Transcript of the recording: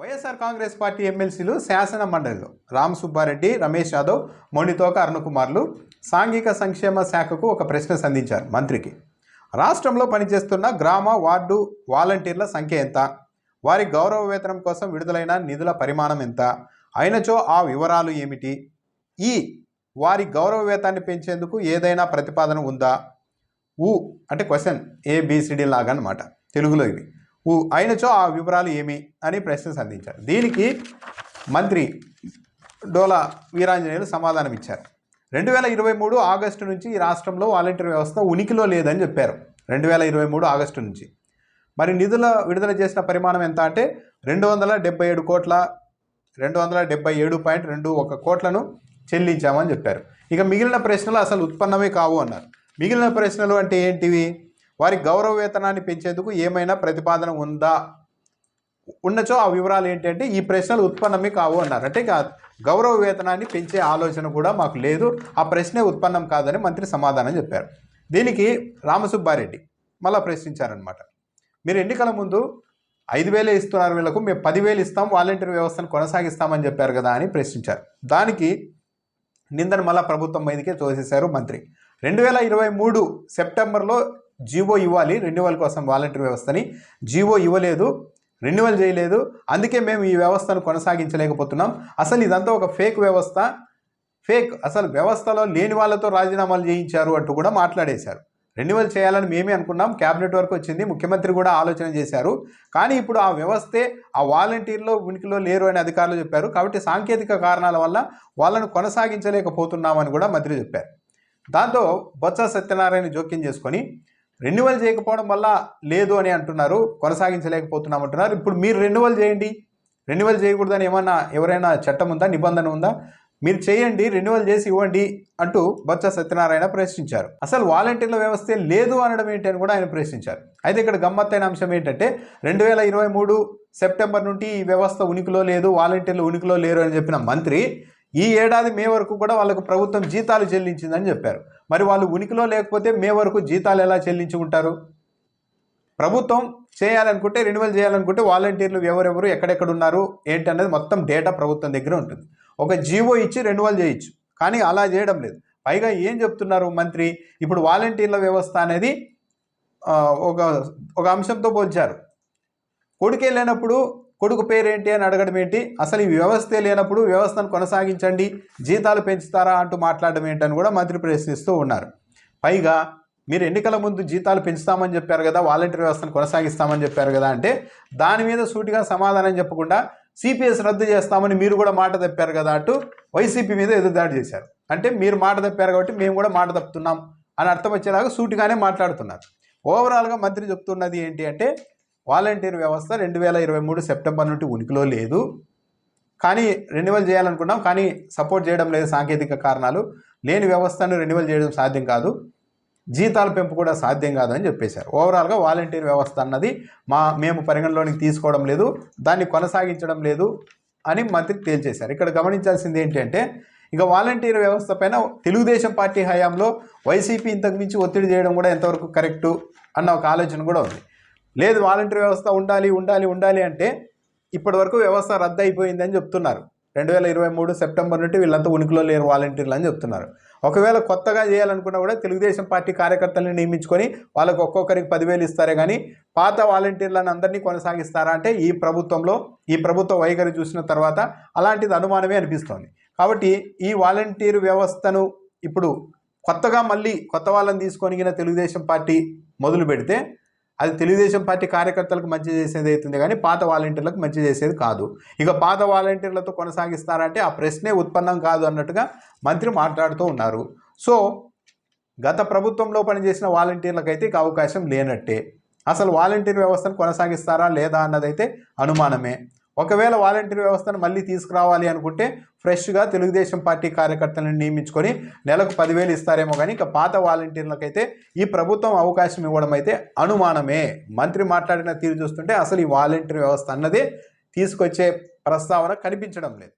YSR Congress party ఎమ్మెల్సీలు శాసన మండలిలో రామ్ సుబ్బారెడ్డి రమేష్ యాదవ్ మొండితోక అరుణకుమార్లు సాంఘిక సంక్షేమ శాఖకు ఒక ప్రశ్న సంధించారు మంత్రికి. రాష్ట్రంలో పనిచేస్తున్న గ్రామ వార్డు వాలంటీర్ల సంఖ్య ఎంత? వారి గౌరవ వేతనం కోసం విడుదలైన నిధుల పరిమాణం ఎంత? అయినచో ఆ వివరాలు ఏమిటి? ఈ వారి గౌరవ వేతాన్ని పెంచేందుకు ఏదైనా ప్రతిపాదన ఉందా? ఊ అంటే క్వశ్చన్ ఏబిసిడి లాగా అనమాట తెలుగులో ఇవి అయినచో ఆ వివరాలు ఏమి అని ప్రశ్న సంధించారు. దీనికి మంత్రి డోలా వీరాంజనేయులు సమాధానం ఇచ్చారు. రెండు వేల ఇరవై మూడు ఆగస్టు నుంచి ఈ రాష్ట్రంలో వాలంటీర్ వ్యవస్థ ఉనికిలో లేదని చెప్పారు. రెండు వేల ఇరవై మూడు ఆగస్టు నుంచి. మరి నిధుల విడుదల చేసిన పరిమాణం ఎంత అంటే రెండు వందల డెబ్బై ఏడు కోట్ల రెండు వందల డెబ్బై ఏడు పాయింట్ రెండు ఒక కోట్లను చెల్లించామని చెప్పారు. ఇక మిగిలిన ప్రశ్నలు అసలు ఉత్పన్నమే కావు అన్నారు. మిగిలిన ప్రశ్నలు అంటే ఏంటివి? వారి గౌరవ వేతనాన్ని పెంచేందుకు ఏమైనా ప్రతిపాదన ఉందా? ఉన్నచో ఆ వివరాలు ఏంటంటే ఈ ప్రశ్నలు ఉత్పన్నమే కావు అన్నారు. అంటే గౌరవ వేతనాన్ని పెంచే ఆలోచన కూడా మాకు లేదు. ఆ ప్రశ్నే ఉత్పన్నం కాదని మంత్రి సమాధానం చెప్పారు. దీనికి రామసుబ్బారెడ్డి మళ్ళా ప్రశ్నించారనమాట మీరు ఎన్నికల ముందు ఐదు వేలే ఇస్తున్నారు వీళ్ళకు మేము పదివేలు ఇస్తాం వాలంటీర్ వ్యవస్థను కొనసాగిస్తామని చెప్పారు కదా అని ప్రశ్నించారు. దానికి నిందన మళ్ళా ప్రభుత్వం మీదకే తోసేశారు మంత్రి. రెండు వేల ఇరవై మూడు సెప్టెంబర్లో జీవో ఇవ్వాలి రెన్యువల్ కోసం వాలంటీర్ వ్యవస్థని. జీవో ఇవ్వలేదు రెన్యువల్ చేయలేదు. అందుకే మేము ఈ వ్యవస్థను కొనసాగించలేకపోతున్నాం. అసలు ఇదంతా ఒక ఫేక్ వ్యవస్థ. ఫేక్ అసలు వ్యవస్థలో లేని వాళ్ళతో రాజీనామాలు చేయించారు అంటూ కూడా మాట్లాడేశారు. రెన్యువల్ చేయాలని మేమే అనుకున్నాం. క్యాబినెట్ వరకు వచ్చింది. ముఖ్యమంత్రి కూడా ఆలోచన చేశారు. కానీ ఇప్పుడు ఆ వ్యవస్థే ఆ వాలంటీర్లో ఉనికిలో లేరు అని అధికారులు చెప్పారు. కాబట్టి సాంకేతిక కారణాల వల్ల వాళ్ళను కొనసాగించలేకపోతున్నామని కూడా మంత్రి చెప్పారు. దాంతో బొత్స సత్యనారాయణ జోక్యం చేసుకొని రెన్యువల్ చేయకపోవడం వల్ల లేదు అని అంటున్నారు కొనసాగించలేకపోతున్నాం అంటున్నారు. ఇప్పుడు మీరు రెన్యువల్ చేయండి. రెన్యువల్ చేయకూడదని ఏమన్నా ఎవరైనా చట్టం ఉందా నిబంధన ఉందా? మీరు చేయండి రెన్యువల్ చేసి ఇవ్వండి అంటూ బొత్స సత్యనారాయణ ప్రశ్నించారు. అసలు వాలంటీర్ల వ్యవస్థే లేదు అనడం ఏంటి అని కూడా ఆయన ప్రశ్నించారు. అయితే ఇక్కడ గమ్మత్తైన అంశం ఏంటంటే రెండు వేల ఇరవై మూడు సెప్టెంబర్ నుండి ఈ వ్యవస్థ ఉనికిలో లేదు వాలంటీర్లు ఉనికిలో లేరు అని చెప్పిన మంత్రి ఈ ఏడాది మే వరకు కూడా వాళ్ళకు ప్రభుత్వం జీతాలు చెల్లించిందని చెప్పారు. మరి వాళ్ళు ఉనికిలో లేకపోతే మే వరకు జీతాలు ఎలా చెల్లించి ఉంటారు? ప్రభుత్వం చేయాలనుకుంటే రెన్యువల్ చేయాలనుకుంటే వాలంటీర్లు ఎవరెవరు ఎక్కడెక్కడ ఉన్నారు ఏంటి అనేది మొత్తం డేటా ప్రభుత్వం దగ్గర ఉంటుంది. ఒక జీవో ఇచ్చి రెన్యువల్ చేయొచ్చు. కానీ అలా చేయడం లేదు. పైగా ఏం చెప్తున్నారు మంత్రి? ఇప్పుడు వాలంటీర్ల వ్యవస్థ అనేది ఒక ఒక అంశంతో పోల్చారు. కొడుకే లేనప్పుడు కొడుకు పేరేంటి అని అడగడం ఏంటి? అసలు ఈ వ్యవస్థే లేనప్పుడు వ్యవస్థను కొనసాగించండి జీతాలు పెంచుతారా అంటూ మాట్లాడడం ఏంటని కూడా మంత్రి ప్రశ్నిస్తూ ఉన్నారు. పైగా మీరు ఎన్నికల ముందు జీతాలు పెంచుతామని చెప్పారు కదా వాలంటీర్ వ్యవస్థను కొనసాగిస్తామని చెప్పారు కదా అంటే దాని మీద సూటిగా సమాధానం చెప్పకుండా సిపిఎస్ రద్దు చేస్తామని మీరు కూడా మాట తప్పారు కదా అంటూ వైసీపీ మీద ఎదురుదాడి చేశారు. అంటే మీరు మాట తప్పారు కాబట్టి మేము కూడా మాట తప్పుతున్నాం అని అర్థం వచ్చేలాగా సూటిగానే మాట్లాడుతున్నారు. ఓవరాల్గా మంత్రి చెప్తున్నది ఏంటి అంటే వాలంటీర్ వ్యవస్థ రెండు వేల ఇరవై మూడు సెప్టెంబర్ నుండి ఉనికిలో లేదు. కానీ రెన్యువల్ చేయాలనుకున్నాం కానీ సపోర్ట్ చేయడం లేదు సాంకేతిక కారణాలు. లేని వ్యవస్థను రెన్యువల్ చేయడం సాధ్యం కాదు. జీతాల పెంపు కూడా సాధ్యం కాదని చెప్పేశారు. ఓవరాల్గా వాలంటీర్ వ్యవస్థ అన్నది మా మేము పరిగణలోనికి తీసుకోవడం లేదు దాన్ని కొనసాగించడం లేదు అని మంత్రి తేల్చేశారు. ఇక్కడ గమనించాల్సింది ఏంటంటే ఇక వాలంటీర్ వ్యవస్థ పైన తెలుగుదేశం పార్టీ హయాంలో వైసీపీ ఇంతకు మించి ఒత్తిడి చేయడం కూడా ఎంతవరకు కరెక్టు అన్న ఒక ఆలోచన కూడా ఉంది. లేదు వాలంటీర్ వ్యవస్థ ఉండాలి ఉండాలి ఉండాలి అంటే ఇప్పటి వరకు వ్యవస్థ రద్దు అయిపోయిందని చెప్తున్నారు. రెండు వేల ఇరవై మూడు సెప్టెంబర్ నుండి వీళ్ళంతా ఉనికిలో లేరు వాలంటీర్లు అని చెప్తున్నారు. ఒకవేళ కొత్తగా చేయాలనుకున్నా కూడా తెలుగుదేశం పార్టీ కార్యకర్తలను నియమించుకొని వాళ్ళకు ఒక్కొక్కరికి పదివేలు ఇస్తారే కానీ పాత వాలంటీర్లను అందరినీ కొనసాగిస్తారా అంటే ఈ ప్రభుత్వంలో ఈ ప్రభుత్వ వైఖరి చూసిన తర్వాత అలాంటిది అనుమానమే అనిపిస్తోంది. కాబట్టి ఈ వాలంటీర్ వ్యవస్థను ఇప్పుడు కొత్తగా మళ్ళీ కొత్త వాళ్ళని తీసుకొనిగిన తెలుగుదేశం పార్టీ మొదలు పెడితే అది తెలుగుదేశం పార్టీ కార్యకర్తలకు మంచి చేసేది అవుతుంది కానీ పాత వాలంటీర్లకు మంచి చేసేది కాదు. ఇక పాత వాలంటీర్లతో కొనసాగిస్తారంటే ఆ ప్రశ్నే ఉత్పన్నం కాదు అన్నట్టుగా మంత్రి మాట్లాడుతూ ఉన్నారు. సో గత ప్రభుత్వంలో పనిచేసిన వాలంటీర్లకైతే ఇక అవకాశం లేనట్టే. అసలు వాలంటీర్ వ్యవస్థను కొనసాగిస్తారా లేదా అన్నదైతే అనుమానమే. ఒకవేళ వాలంటీర్ వ్యవస్థను మళ్ళీ తీసుకురావాలి అనుకుంటే ఫ్రెష్గా తెలుగుదేశం పార్టీ కార్యకర్తలను నియమించుకొని నెలకు పదివేలు ఇస్తారేమో కానీ ఇక పాత వాలంటీర్లకైతే ఈ ప్రభుత్వం అవకాశం ఇవ్వడం అయితే అనుమానమే. మంత్రి మాట్లాడిన తీరు చూస్తుంటే అసలు ఈ వాలంటీర్ వ్యవస్థ అన్నదే తీసుకొచ్చే ప్రస్తావన కనిపించడం లేదు.